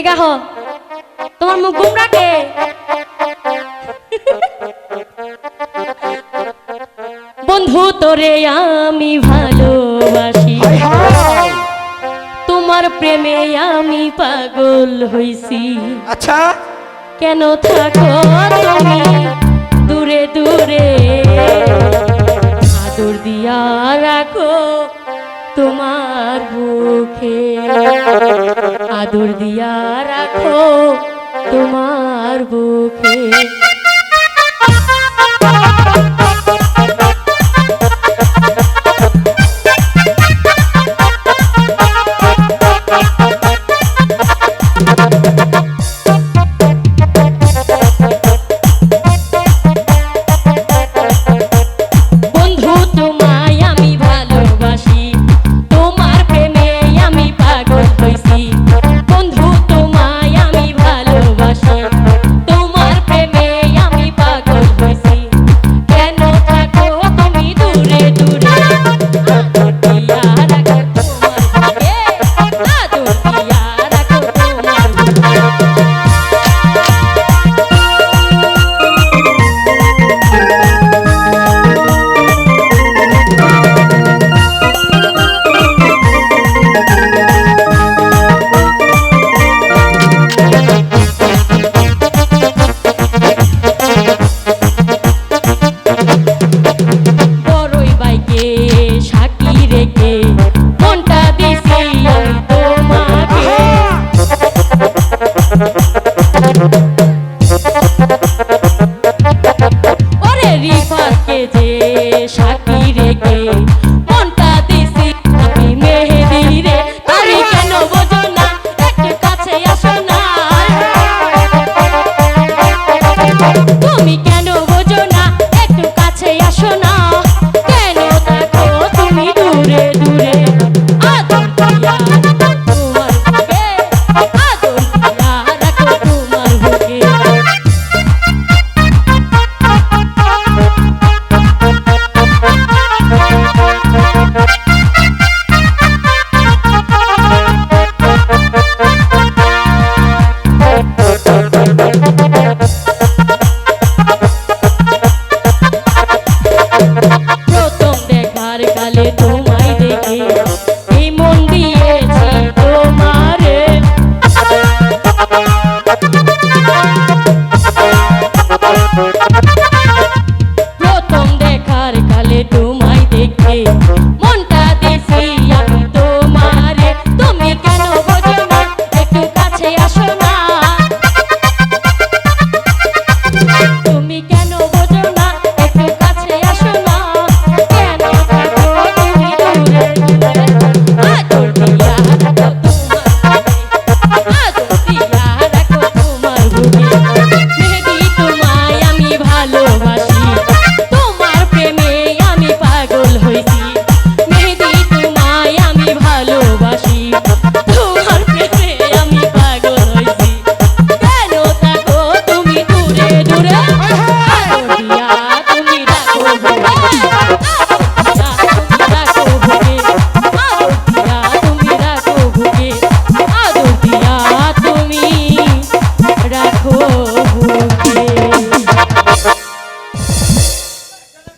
এদিকে আহ। তোমার মুখ গুমরা কে বন্ধু তোরে আমি ভালোবাসি। তোমার প্রেমে আমি পাগল হইছি। আচ্ছা। কেন থাকো তুমি দূরে দূরে? আদর দিয়া রাখো তোমার বুকে আদর দিয়া রাখো তোমার বুকে Bye-bye.